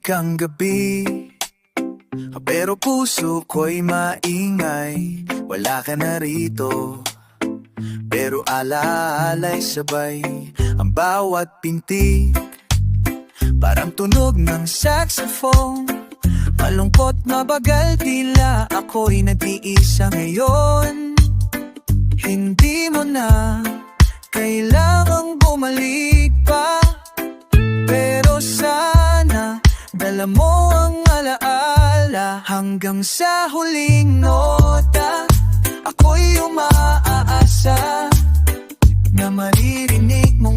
hanggang gabi. Pero puso ko'y maingay. Wala ka na rito. Pero alaalay sabay Ang bawat pinti Parang tunog ng saxophone. Malungkot mabagal tila Ako'y nag-iisa ngayon. Hindi mo na Kailangang bumalik Hanggang sa huling nota Ako'y umaasa Na maririnig mong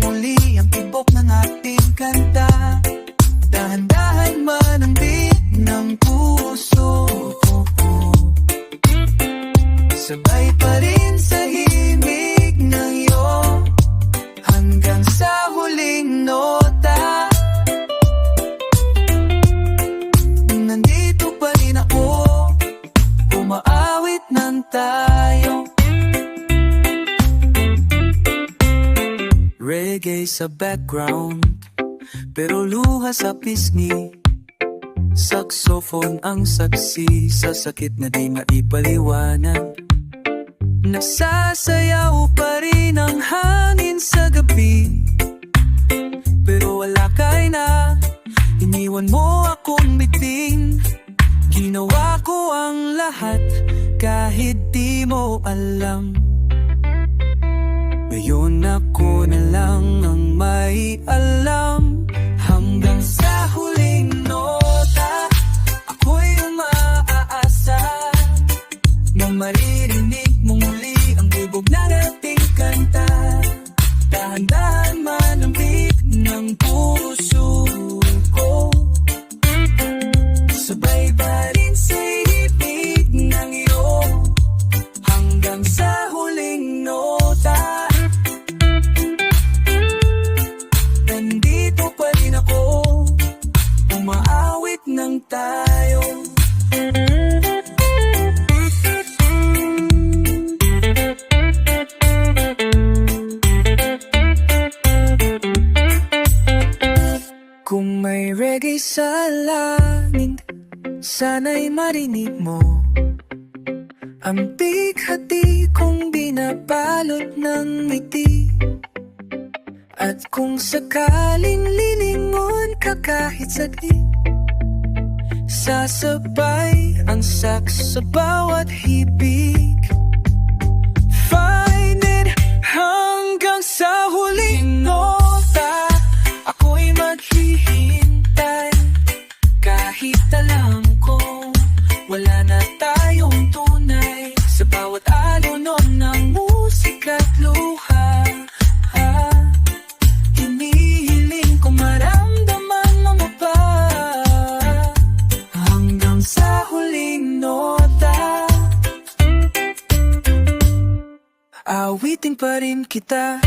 Reggae sa background. Pero luha sa pisngi Saxophone ang saksi. Sa sakit na di maipaliwanag. Nasasayaw pa rin ang hangin sa gabi. Pero wala ka na Iniwan mo akong bitin. Ginawa ko ang lahat Kahit di mo alam. Ngayon ako na maririnig mo muli Ang bubog na nating kanta. Dahan-dahan beat ng puso ko. Sabay pa rin langit Sana'y marinig mo. Ang bighati kong binabalot ng ngiti. At kung sakaling lilingon ka kahit saglit Sasabay ang sax sa bawat hibig kahit alam ko Wala na tayong tunay. Sa bawat alon ng musika at luha ah, Hinihiling ko maramdaman mo pa Hanggang sa huling nota. Awitin pa rin kita